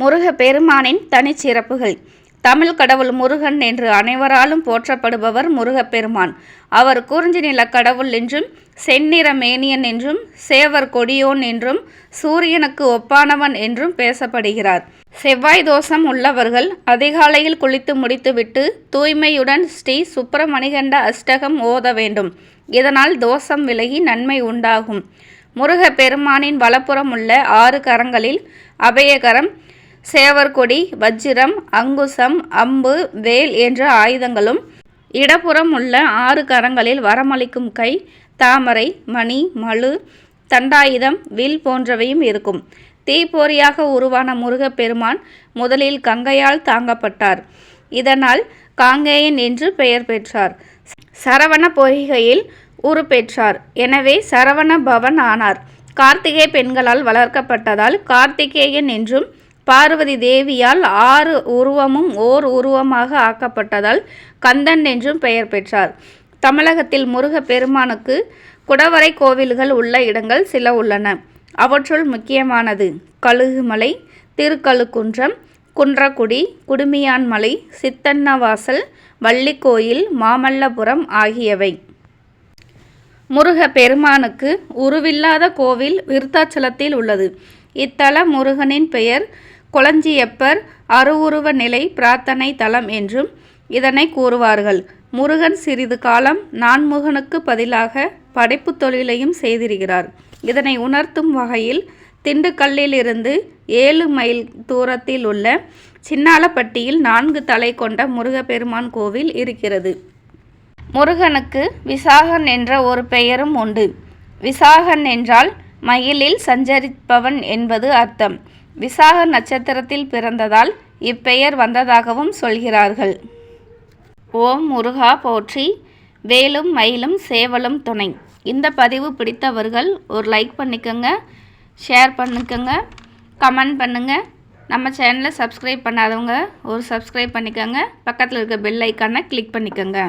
முருக பெருமானின் தனிச்சிறப்புகள் தமிழ் கடவுள் முருகன் என்று அனைவராலும் போற்றப்படுபவர் முருகப்பெருமான். அவர் குறிஞ்சி நில கடவுள் என்றும் செந்நிற மேனியன் என்றும் சேவர் கொடியோன் என்றும் சூரியனுக்கு ஒப்பானவன் என்றும் பேசப்படுகிறார். செவ்வாய் தோஷம் உள்ளவர்கள் அதிகாலையில் குளித்து முடித்துவிட்டு தூய்மையுடன் ஸ்ரீ சுப்பிரமணிகண்ட அஷ்டகம் ஓத வேண்டும். இதனால் தோஷம் விலகி நன்மை உண்டாகும். முருகப்பெருமானின் வலப்புறம் உள்ள ஆறு கரங்களில் அபயகரம் சேவர்கொடி வஜ்ரம் அங்குசம் அம்பு வேல் என்ற ஆயுதங்களும் இடப்புறம் உள்ள ஆறு கரங்களில் வரமளிக்கும் கை தாமரை மணி மழு தண்டாயுதம் வில் போன்றவையும் இருக்கும். தீப்பொறியாக உருவான முருகப்பெருமான் முதலில் கங்கையால் தாங்கப்பட்டார். இதனால் காங்கேயன் என்று பெயர் பெற்றார். சரவண பொய்கையில் உரு பெற்றார். எனவே சரவண பவன் ஆனார். கார்த்திகை பெண்களால் வளர்க்கப்பட்டதால் கார்த்திகேயன் என்றும் பார்வதி தேவியால் ஆறு உருவமும் ஓர் உருவமாக ஆக்கப்பட்டதால் கந்தன் என்றும் பெயர் பெற்றார். தமிழகத்தில் முருகப்பெருமானுக்கு குடவரை கோவில்கள் உள்ள இடங்கள் சில உள்ளன. அவற்றுள் முக்கியமானது கழுகுமலை திருக்கழுக்குன்றம் குன்றக்குடி குடுமியான்மலை சித்தன்னவாசல் வள்ளிக்கோயில் மாமல்லபுரம் ஆகியவை. முருக பெருமானுக்கு உருவில்லாத கோவில் விருத்தாச்சலத்தில் உள்ளது. இத்தல முருகனின் பெயர் கொளஞ்சியப்பர் அருவுருவ நிலை பிரார்த்தனை தலம் என்றும் இதனை கூறுவார்கள். முருகன் சிறிது காலம் நான்முகனுக்கு பதிலாக படைப்பு தொழிலையும் செய்திருக்கிறார். இதனை உணர்த்தும் வகையில் திண்டுக்கல்லிலிருந்து ஏழு மைல் தூரத்தில் உள்ள சின்னாலப்பட்டியில் நான்கு தலை கொண்ட முருகப்பெருமான் கோவில் இருக்கிறது. முருகனுக்கு விசாகன் என்ற ஒரு பெயரும் உண்டு. விசாகன் என்றால் மயிலில் சஞ்சரிப்பவன் என்பது அர்த்தம். விசாக நட்சத்திரத்தில் பிறந்ததால் இப்பெயர் வந்ததாகவும் சொல்கிறார்கள். ஓம் முருகா போற்றி வேலும் மயிலும் சேவலும் துணை. இந்த பதிவு பிடித்தவர்கள் ஒரு லைக் பண்ணிக்கோங்க ஷேர் பண்ணிக்கோங்க கமெண்ட் பண்ணுங்கள் நம்ம சேனலை சப்ஸ்கிரைப் பண்ணாதவங்க ஒரு சப்ஸ்கிரைப் பண்ணிக்கோங்க. பக்கத்தில் இருக்க பெல் ஐக்கானை கிளிக் பண்ணிக்கோங்க.